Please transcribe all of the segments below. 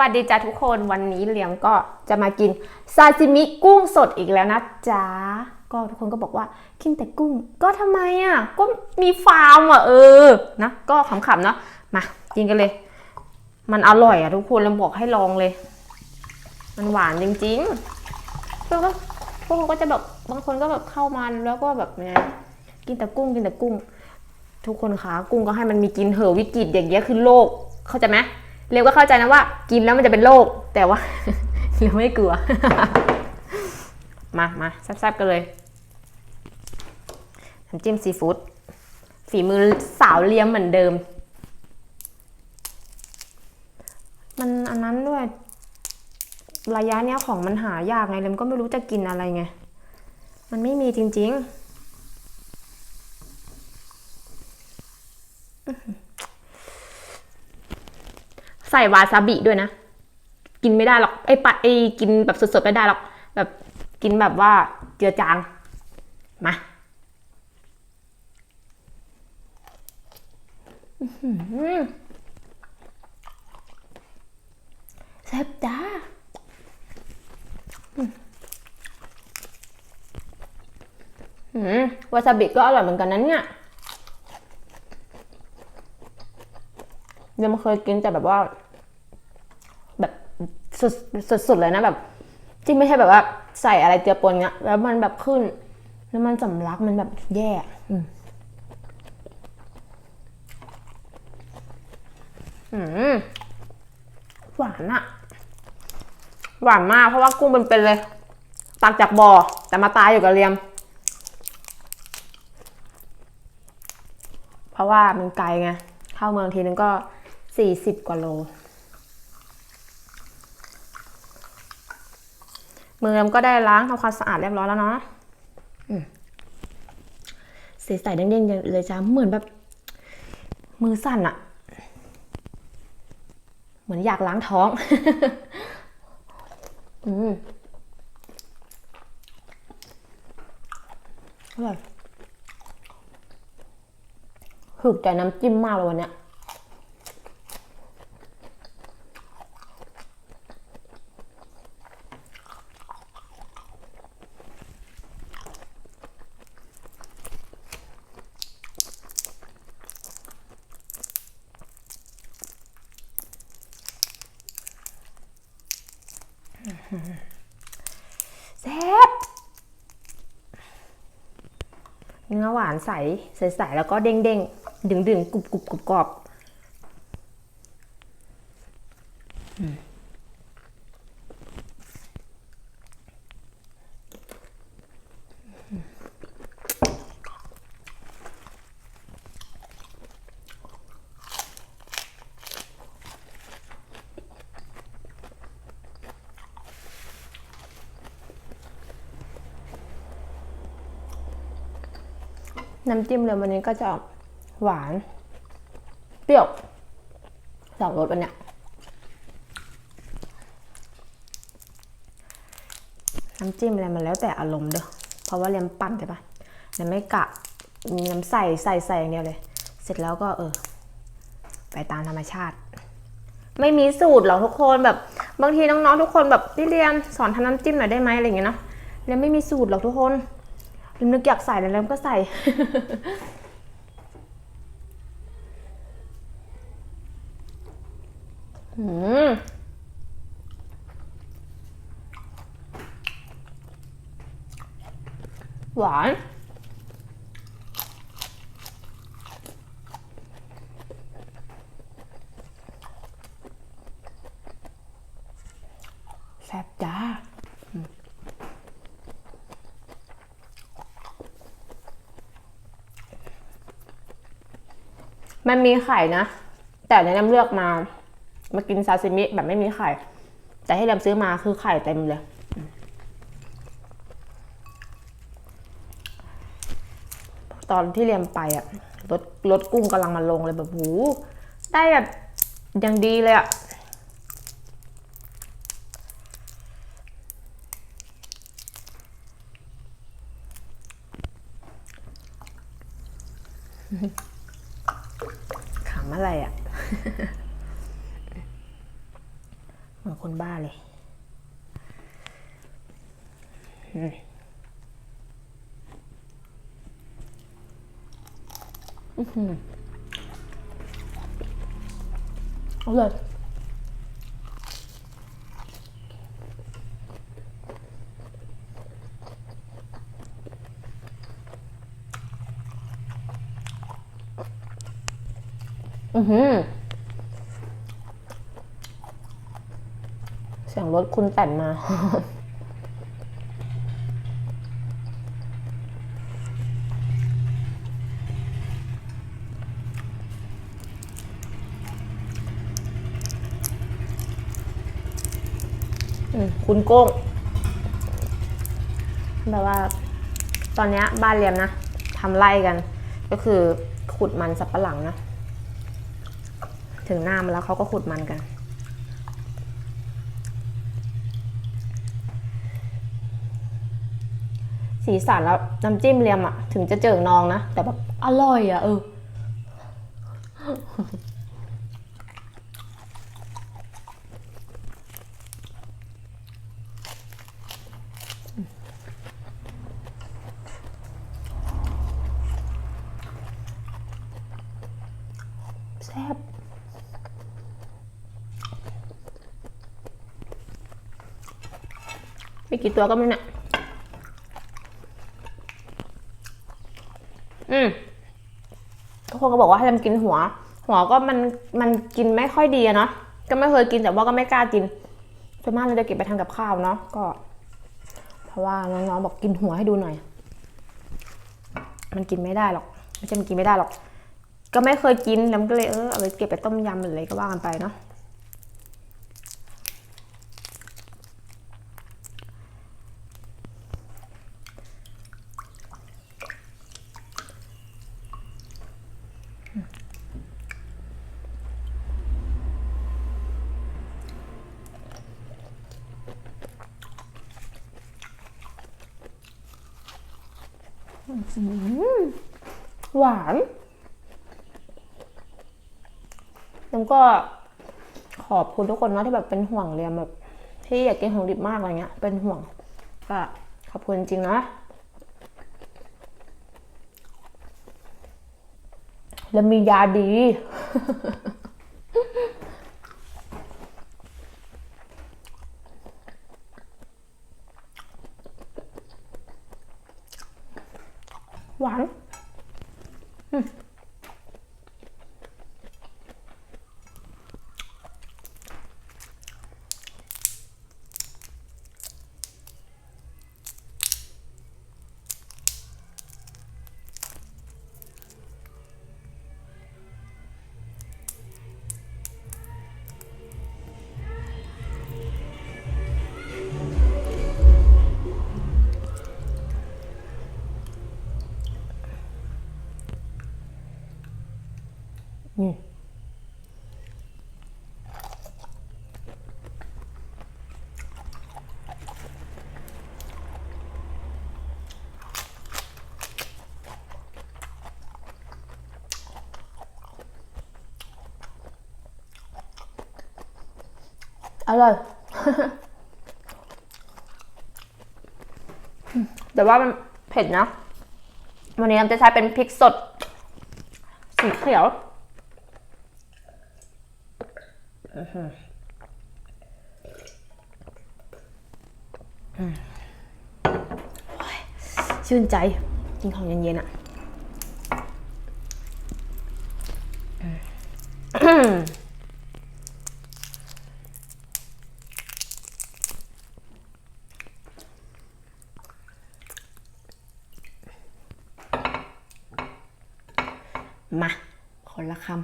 วัสดีจ้าทุกคนวันนี้เลี้ยงก็จะมากินซาซิมิกุ้งสดอีกแล้วนะจ๊ะก็ทุกคนก็บอกว่ากินแต่กุ้ง ก็ทำไมอะ ก็มีฟาร์มอะเออนะก็ขำๆเนาะมากินกันเลย มันอร่อยอะทุกคนเราบอกให้ลองเลย มันหวานจริงๆแล้วก็พวกเขาก็จะแบบบางคนก็แบบเข้ามาแล้วก็แบบไงกินแต่กุ้งกินแต่กุ้ง ทุกคนคะกุ้งก็ให้มันมีกินเหอะวิกฤตอย่างเงี้ยคือโรคเข้าใจไหม เร็วก็เข้าใจนะว่า กินแล้วมันจะเป็นโรคแต่ว่าเร็วไม่กลัว มามาแซ่บๆกันเลยน้ำจิ้มซีฟู้ดฝีมือสาวเลี้ยมเหมือนเดิม มันอันนั้นด้วย ระยะเนี้ยของมันหายากไงเลมก็ไม่รู้จะกินอะไรไง มันไม่มีจริง ๆ ใส่วาซาบิด้วยนะ กินไม่ได้หรอกไอ้ปะไอ้กินแบบสดๆไม่ได้หรอก แบบกินแบบว่าเจือจาง มาแซ่บจ้าอืมอืมวาซาบิก็อร่อยเหมือนกันนะเนี่ยยังไม่เคยกินแต่แบบว่า สุดสุดสุดเลยนะแบบ ที่ไม่ใช่แบบว่าใส่อะไรเจือปนเงี้ยแล้วมันแบบขึ้น แล้วมันสำลักมันแบบแย่อืมอืมหวานอะหวานมาก เพราะว่ากุ้งเป็นๆเลย ตักจากบ่อ แต่มาตายอยู่กับเรียม เพราะว่ามันไกลไง เข้าเมืองทีนึงก็สี่สิบกว่าโล มือก็ได้ล้างทำความสะอาดเรียบร้อยแล้วเนาะอืมใสๆเด้งๆเลยจ้าเหมือนแบบ มือสั่นอะเหมือนอยากล้างท้อง อืมอร่อยถึกใจน้ำจิ้มมากเลยวันเนี้ย แซ่บเนื้อหวานใสใสๆแล้วก็เด้งเด้งดึงดึงๆกรุบกรุบกรุบกรอบ น้ำจิ้มเลยวันนี้ก็จะหวาน เปรี้ยวสองรสวันเนี้ยน้ำจิ้มอะไรมันแล้วแต่อารมณ์เด้อเพราะว่าเรียมปั้นใช่ปะเรียมไม่กะมีน้ำใส่ใส่ใส่อย่างเดียวเลย เสร็จแล้วก็เออ ไปตามธรรมชาติ ไม่มีสูตรหรอกทุกคนแบบ บางทีน้องๆทุกคนแบบพี่เรียนสอนทำน้ำจิ้มหน่อยได้ไหมอะไรอย่างเงี้ยเนาะเรียนไม่มีสูตรหรอกทุกคน เรียนนึกอยากใส่แล้วก็ใส่ อืมหวาน แซ่บจ้าอืม มันมีไข่นะ แต่ในน้ำเลือกมา มากินซาซิมิแบบไม่มีไข่ แต่ให้เรมซื้อมาคือไข่เต็มเลย ตอนที่เรียมไปอะรถรถกุ้งกำลังมาลงเลยแบบหูได้แบบยังดีเลยอะามอะไรอะเหมือนคนบ้าเลยอืมอื้อหือเอาเลย อือหือเสียงรถคุณแต่นมาคุณโก้งแบบว่า ตอนนี้บ้านเรียมนะทำไร่กัน ก็คือขุดมันสับปะหลังนะ ถึงหน้ามันแล้วเขาก็ขุดมันกัน สีสันแล้วน้ำจิ้มเรียมอะถึงจะเจิ่งนองนะ แต่แบบอร่อยอะเออแซ่บ มีกี่ตัวก็ไม่รู้นี่ยอืมทุกคนก็บอกว่าให้ทำกินหัว หัวก็มันมันกินไม่ค่อยดีเนาะก็ไม่เคยกินแต่ว่าก็ไม่กล้ากินส่วนมากเราจะเก็บไปทำกับข้าวเนาะก็ เพราะว่าน้องๆบอกกินหัวให้ดูหน่อย มันกินไม่ได้หรอกไม่ใช่มันกินไม่ได้หรอก ก็ไม่เคยกินแล้วก็เลยเออเอาไปเก็บไปต้มยำหรืออะไรก็ว่ากันไปเนาะ หวาน แล้วก็ขอบคุณทุกคนนะที่แบบเป็นห่วงเรียมแบบ ที่อยากกินของดิบมากอะไรเงี้ย เป็นห่วง ก็ขอบคุณจริงนะแล้วมียาดี หวาน อื อร่อย แต่ว่ามันเผ็ดนะ วันนี้เราจะใช้เป็นพริกสด สีเขียวชื่นใจ กินของเย็นๆอะ มาคนละคำ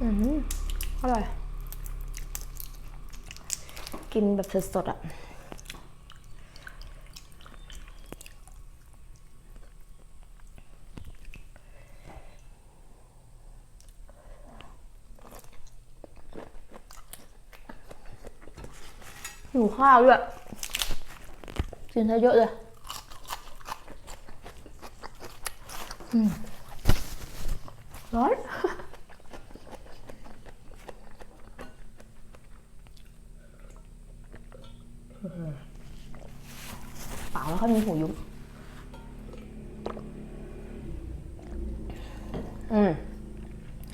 อืมอร่อย กินแบบสดๆอะ่ะหนูข้าวด้วยกินซะเยอะเลยร้อน เปล่าแล้วเขามีหูยุบอืม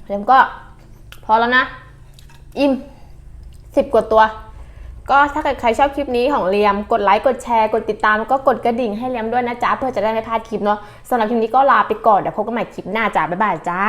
เรียมก็ พอแล้วนะ อิ่มสิบกว่าตัว ก็ถ้าเกิดใครชอบคลิปนี้ของเลียม กดไลค์ กดแชร์ กดติดตาม แล้วก็กดกระดิ่งให้เลียมด้วยนะจ๊ะ เพื่อจะได้ไม่พลาดคลิปเนาะสำหรับคลิปนี้ก็ลาไปก่อน เดี๋ยวพบกันใหม่คลิปหน้าจ้าบ๊ายบายจ้า